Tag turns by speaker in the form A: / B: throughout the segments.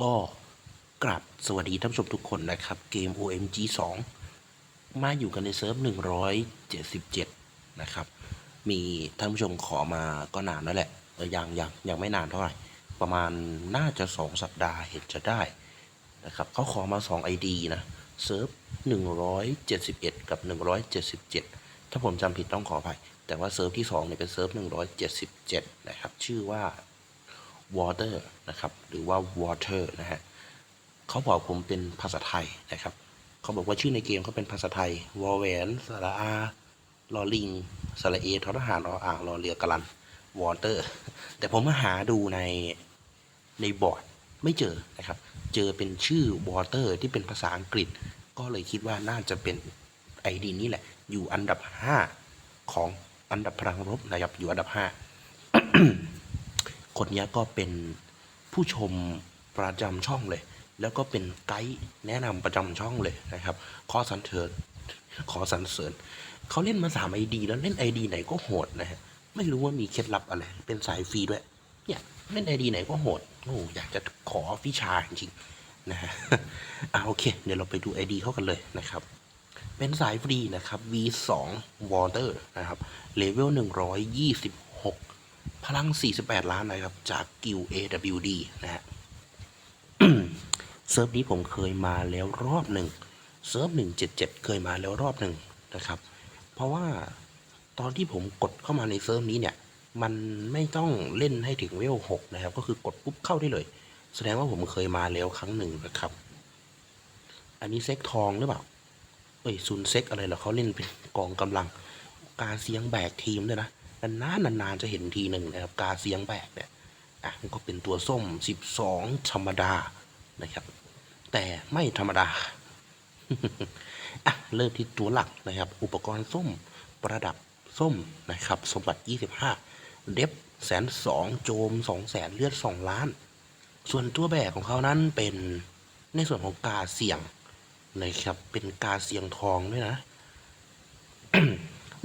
A: ก็กราบสวัสดีท่านผู้ชมทุกคนนะครับ เกม OMG 2 มาอยู่กันในเซิร์ฟ 177 นะครับ มีท่านผู้ชมขอมาก็นานแล้วแหละยังยังยังไม่นานเท่าไหร่ ประมาณน่าจะ 2 สัปดาห์เห็นจะได้นะครับเขาขอมา 2 ID นะเซิร์ฟ 171 กับ 177 ถ้าผมจำผิดต้องขออภัย แต่ว่าเซิร์ฟที่ 2เนี่ยเป็นเซิร์ฟ 177 นะครับ ชื่อว่า water นะครับ หรือว่า water นะฮะเขาบอกผมเป็นภาษาไทยนะครับ เขาบอกว่าชื่อในเกมเขาเป็นภาษาไทยวอแวนสระอาลอลิงสระเอทอทหารรออ่างรอเรือกะลัน water แต่ผมมาหาดูในในบอร์ดไม่เจอนะครับ เจอเป็นชื่อ water ที่เป็นภาษาอังกฤษ ก็เลยคิดว่าน่าจะเป็น ID นี้แหละ อยู่อันดับ 5 ของอันดับพลังรบนะครับ อยู่อันดับ 5 คนนี้ก็เป็นผู้ชมประจำช่องเลย แล้วก็เป็นไกด์แนะนำประจำช่องเลยนะครับ ขอสรรเสริญขอสรรเสริญเขาเล่นมาสามไอดีแล้วเล่นไอดีไหนก็โหดนะฮะไม่รู้ว่ามีเคล็ดลับอะไร เป็นสายฟรีด้วย เนี่ยเล่นไอดีไหนก็โหดโอ้อยากจะขอวิชาจริงนะฮะอ่าโอเค เดี๋ยวเราไปดูไอดีเขากันเลยนะครับ เป็นสายฟรีนะครับ V2 Water นะครับเลเวล126 พลัง 48 ล้านนะครับ จากกิล AWD นะฮะเซิร์ฟนี้ผมเคยมาแล้วรอบหนึ่งเซิร์ฟ177 เคยมาแล้วรอบหนึ่งนะครับ เพราะว่าตอนที่ผมกดเข้ามาในเซิร์ฟนี้เนี่ย มันไม่ต้องเล่นให้ถึงเวล6นะครับ ก็คือกดปุ๊บเข้าได้เลย แสดงว่าผมเคยมาแล้วครั้งหนึ่งนะครับ อันนี้เซ็กทองหรือเปล่า เอ้ยซุนเซ็กอะไรเหรอเขาเล่นเป็นกองกำลัง กาเซียงแบกทีมด้วยนะ นานๆนานๆจะเห็นทีหนึ่งนะครับ กาเซียงแบกเนี่ยอะมันก็เป็นตัวส้ม 12 ธรรมดานะครับ แต่ไม่ธรรมดาอะเริ่มที่ตัวหลักนะครับ อุปกรณ์ส้มประดับส้มนะครับ สมบัติ 25 เด็บแสนสองโจมสองแสนเลือดสองล้าน ส่วนตัวแบกของเขานั้นเป็นในส่วนของกาเสียงนะครับ เป็นกาเสียงทองด้วยนะ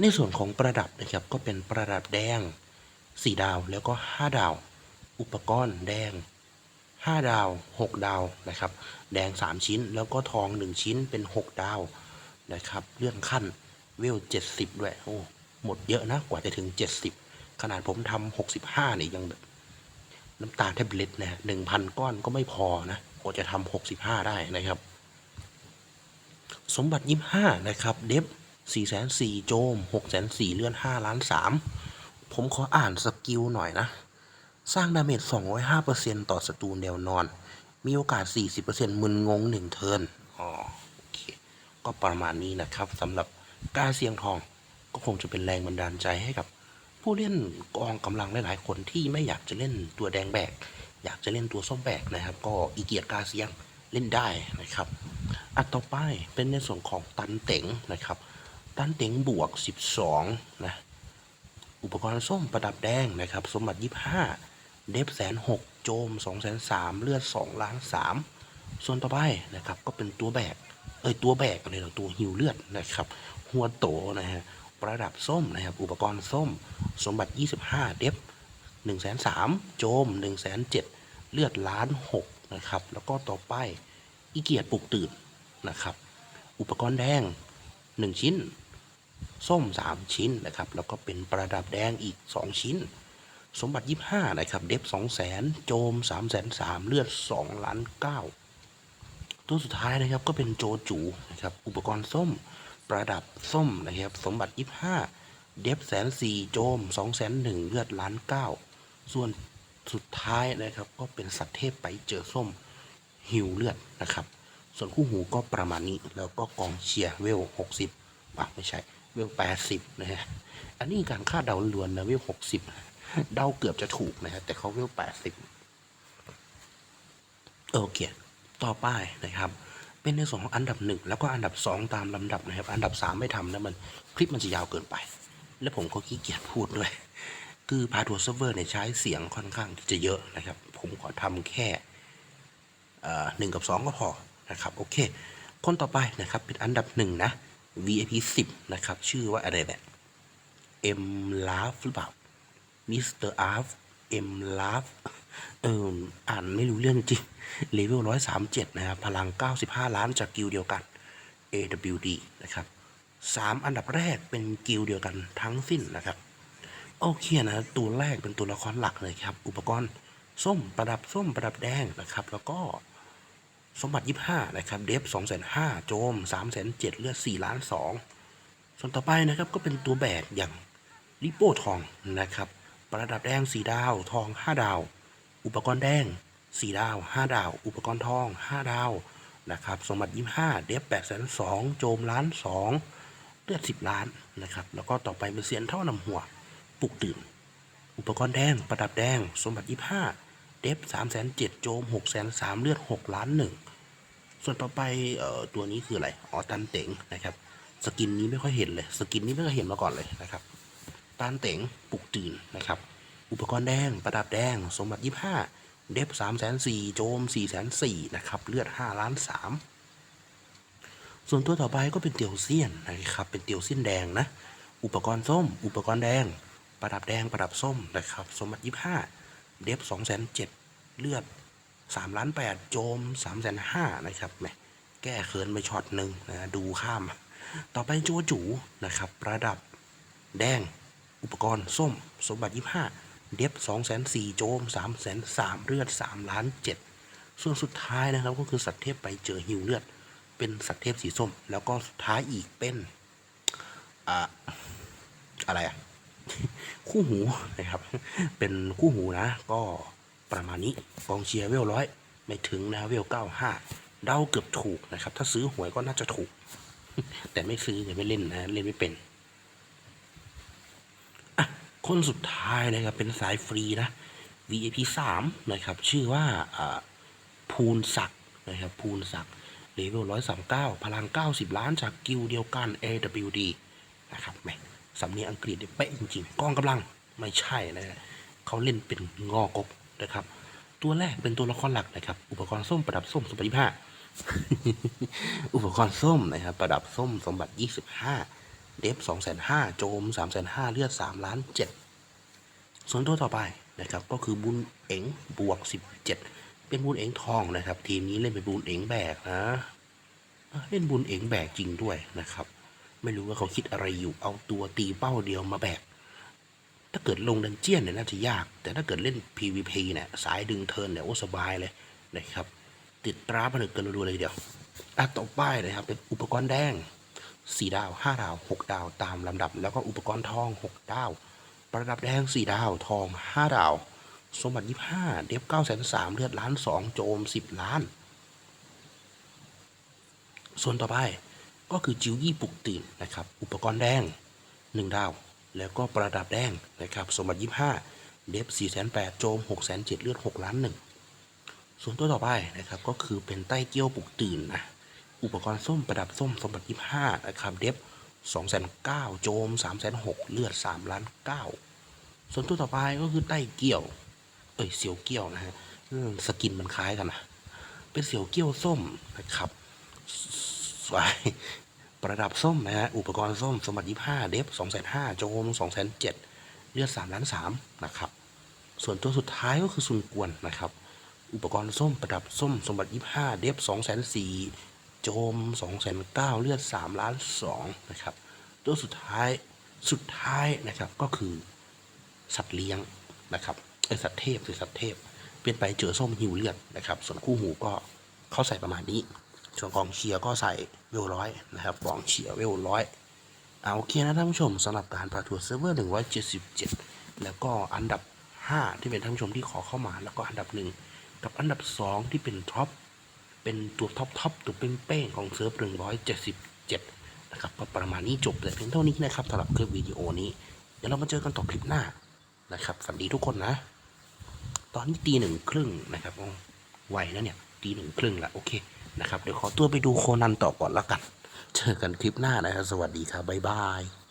A: ในส่วนของประดับนะครับก็เป็นประดับแดง 4 ดาวแล้วก็ 5 ดาว อุปกรณ์แดง 5 ดาว 6 ดาวนะครับ แดง 3 ชิ้นแล้วก็ทอง 1 ชิ้นเป็น 6 ดาวนะครับเลื่อนขั้นเวล 70 ด้วยโอ้หมดเยอะนะกว่าจะถึง 70 ขนาดผมทำ65เนี่ยยังแบบน้ำตาแทบเล็ดนะหนึ่งพันก้อนก็ไม่พอนะกว่าจะทำ65 ได้นะครับ สมบัติยี่ห้านะครับ เดฟ สี่แสนสี่โจมหกแสนสี่เลื่อนห้าล้านสามผมขออ่านสกิลหน่อยนะ สร้างดาเมจสองร้อยห้าเปอร์เซ็นต่อศัตรูแนวนอน มีโอกาสสี่สิบเปอร์เซ็นมึนงงหนึ่งเทิร์นอ๋อโอเค ก็ประมาณนี้นะครับสำหรับการเสียงทองก็คงจะเป็นแรงบันดาลใจให้กับ ผู้เล่นกองกำลังหลายๆคนที่ไม่อยากจะเล่นตัวแดงแบก อยากจะเล่นตัวส้มแบกนะครับ ก็อีเกียรกาเซียงเล่นได้นะครับ อันต่อไปเป็นในส่วนของตันเต็งนะครับ ตันเต็งบวก 12 นะ อุปกรณ์ส้มประดับแดงนะครับ สมบัติ 25 เดฟแสนหกโจม2แสนสามเลือด2ล้าน3ส่วนต่อไปนะครับ ก็เป็นตัวแบก เอ้ย ตัวแบกอะไรหรอตัวหิวเลือดนะครับ หัวโตนะฮะ ประดับส้มนะครับ อุปกรณ์ส้ม สมบัติ 25 เดฟ1นึ่งแสนสามโจม1นึ่งแสนเจ็ดเลือดล้านหกนะครับ แล้วก็ต่อไปอีเกียรปลุกตื่นนะครับ อุปกรณ์แดง 1 ชิ้น ส้ม 3 ชิ้นนะครับ แล้วก็เป็นประดับแดงอีก 2 ชิ้น สมบัติ 25 นะครับ เดฟ2 0 0 0 0โจม3 0 0 0 0เลือด2ล้าน9ตัวสุดท้ายนะครับก็เป็นโจจูนะครับ อุปกรณ์ส้ม ประดับส้มนะครับ สมบัติ 25 เดฟแสนสี่โจม 2 0 0 0 0 เลือดล้าน9ส่วนสุดท้ายนะครับก็เป็นสัตว์เทพไปเจอส้มหิวเลือดนะครับ ส่วนคู่หูก็ประมาณนี้แล้วก็กองเชียร์เวลหกสิบอะไม่ใช่ เวลแปดสิบนะฮะ อันนี้การคาดเดาล้วนนะเวลหกสิบเดาเกือบจะถูกนะฮะ แต่เขาเวลแปดสิบโอเค ต่อไปนะครับ เป็นในส่วนของอันดับหนึ่งแล้วก็อันดับสองตามลำดับนะครับ อันดับสามไม่ทำนะมันคลิปมันจะยาวเกินไป และผมก็ขี้เกียจพูดด้วย คือพาทัวร์เซิร์ฟเวอร์เนี่ยใช้เสียงค่อนข้างที่จะเยอะนะครับ ผมขอทำแค่หนึ่งกับสองก็พอนะครับ โอเค คนต่อไปนะครับเป็นอันดับหนึ่งนะ VIP 10 นะครับ ชื่อว่าอะไรเนี่ย M Love หรือเปล่า Mr. a r f M Love เอออ่านไม่รู้เรื่องจริงเลเวลร้อยสามเจ็ดนะครับ พลังเก้าสิบห้าล้านจากกิลเดียวกัน AWD นะครับสามอันดับแรกเป็นกิลเดียวกันทั้งสิ้นนะครับ โอเคนะตัวแรกเป็นตัวละครหลักเลยครับ อุปกรณ์ส้มประดับส้มประดับแดงนะครับ แล้วก็ สมบัติยี่ห้านะครับ เดฟสองแสนห้าโจมสามแสนเจ็ดเลือดสี่ล้านสองส่วนต่อไปนะครับก็เป็นตัวแบกอย่างลิโป้ทองนะครับ ประดับแดงสี่ดาว ทองห้าดาว อุปกรณ์แดงสี่ดาวห้าดาว อุปกรณ์ทองห้าดาวนะครับ สมบัติยี่ห้าเดฟแปดแสนสองโจมล้านสองเลือดสิบล้านนะครับ แล้วก็ต่อไปเป็นเสียนเท่านำหัว ปลุกตื่น อุปกรณ์แดง ประดับแดง สมบัติยี่ห้า เดฟสามแสนเจ็ดโจมหกแสนสามเลือดหกล้านหนึ่งส่วนต่อไปเอ่อตัวนี้คืออะไรออตันเต๋งนะครับ สกินนี้ไม่ค่อยเห็นเลย สกินนี้ไม่เคยเห็นมาก่อนเลยนะครับตันเต๋งปลุกตื่นนะครับ อุปกรณ์แดงประดับแดง สมบัติยี่ห้าเดฟสามแสนสี่โจมสี่แสนสี่นะครับ เลือดห้าล้านสามส่วนตัวต่อไปก็เป็นเตียวเซียนนะครับ เป็นเตียวเซียนแดงนะ อุปกรณ์ส้ม อุปกรณ์แดง ประดับแดงประดับส้มนะครับ สมบัติยี่ห้า เดฟสองแสนเจ็ดเลือดสามล้านแปดโจมสามแสนห้านะครับแหมแก้เขินไปช็อตหนึ่งนะดูข้าม ต่อไปโจจูนะครับประดับแดงอุปกรณ์ส้ม สมบัติยี่ห้าเดฟสองแสนสี่โจมสามแสนสามเลือดสามล้านเจ็ดส่วนสุดท้ายนะครับก็คือสัตว์เทพไปเจอหิวเลือด เป็นสัตว์เทพสีส้ม แล้วก็สุดท้ายอีกเป็น อ่าอะไรอะ คู่หูนะครับ เป็นคู่หูนะ ก็ประมาณนี้กองเชียร์เวลร้อยไม่ถึงนะเวลเก้าห้าเดาเกือบถูกนะครับ ถ้าซื้อหวยก็น่าจะถูก แต่ไม่ซื้อเดี๋ยไม่เล่นนะ เล่นไม่เป็นคนสุดท้ายนะครับเป็นสายฟรีนะ VIP สามนะครับ ชื่อว่าภูนศักดิ์นะครับภูนศักดิ์เลเวลร้อยสามเก้าพลังเก้าสิบล้านจากกิลด์เดียวกัน AWD นะครับแม่ สำเนียงอังกฤษเนี่ยเป๊ะจริงๆกองกำลังไม่ใช่นะฮะเขาเล่นเป็นงอกบนะครับ ตัวแรกเป็นตัวละครหลักนะครับ อุปกรณ์ส้มประดับส้มสมบัติยี่ห้าอุปกรณ์ส้มนะครับ ประดับส้มสมบัติยี่สิบห้าเดฟสองแสนห้าโจมสามแสนห้าเลือดสามล้านเจ็ดส่วนตัวต่อไปนะครับก็คือบุญเอ๋งบวกสิบเจ็ดเป็นบุญเอ๋งทองนะครับ ทีมนี้เล่นเป็นบุญเอ๋งแบกนะเอ้อเล่นบุญเอ๋งแบกจริงด้วยนะครับ ไม่รู้ว่าเขาคิดอะไรอยู่เอาตัวตีเป้าเดียวมาแบกถ้าเกิดลงดันเจียนเนี่ยน่าจะยาก แต่ถ้าเกิดเล่น PVP เนี่ยสายดึงเทินเนี่ยโอ้สบายเลยนะครับ ติดตราผนึกกันรัวเลยเดียวอะต่อไปนะครับ เป็นอุปกรณ์แดง 4 ดาว 5 ดาว 6 ดาวตามลำดับ แล้วก็อุปกรณ์ทอง 6 ดาว ประดับแดง 4 ดาวทอง 5 ดาว สมบัติ 25 เดฟ9 3 0 0เลือดล้าน 2 โจม 10 ล้าน ส่วนต่อไป ก็คือจิวยี่ปุกตื่นนะครับ อุปกรณ์แดง 1 ดาว แล้วก็ประดับแดงนะครับ สมบัติ 25 เดฟ4 8 0 0โจม 6 7 0 0เลือด6ล้าน1ส่วนตัวต่อไปนะครับก็คือเป็นใต้เกี้ยวปลุกตื่นนะอุปกรณ์ส้มประดับส้มสมบัติ 25 นะครับ เดฟ2 9 0 0โจม 3 6 0 0เลือด3ล้าน9ส่วนตัวต่อไปก็คือใต้เกี้ยว เอ้ยเสียวเกี้ยวนะฮะสกินมันคล้ายกันนะเป็นเสียวเกี้ยวส้มนะครับสวย ประดับส้มนะฮะ อุปกรณ์ส้ม สมบัติยี่ห้าเดฟสองแสนห้าโจมสองแสนเจ็ดเลือดสามล้านสามนะครับ ส่วนตัวสุดท้ายก็คือซุนกวนนะครับ อุปกรณ์ส้มประดับส้ม สมบัติยี่ห้าเดฟสองแสนสี่โจมสองแสนเก้าเลือดสามล้านสองนะครับ ตัวสุดท้าย สุดท้ายนะครับก็คือสัตว์เลี้ยงนะครับไอสัตว์เทพคือสัตว์เทพ เป็นไปเจอส้มหิวเลือดนะครับ ส่วนคู่หูก็เขาใส่ประมาณนี้ ส่วนกองเชียร์ก็ใส่เวลร้อยนะครับกองเชียร์เวลร้อยเอาโอเคนะท่านผู้ชมสำหรับการประทัวร์เซิร์ฟเวอร์ 177 แล้วก็อันดับ 5 ที่เป็นท่านผู้ชมที่ขอเข้ามา แล้วก็อันดับหนึ่งกับอันดับ 2 ที่เป็นท็อปเป็นตัวท็อปท็อปตัวเป้งๆของเซิร์ฟ 177 นะครับก็ประมาณนี้จบแต่เพียงเท่านี้นะครับสำหรับคลิปวิดีโอนี้ เดี๋ยวเรามาเจอกันต่อคลิปหน้านะครับฝันดีทุกคนนะ ตอนนี้ตีหนึ่งครึ่งนะครับอ๋อไวนะเนี่ยตีหนึ่งครึ่งละโอเค นะครับ เดี๋ยวขอตัวไปดูโคนันต่อก่อนแล้วกัน เจอกันคลิปหน้านะครับ สวัสดีครับ บ๊ายบาย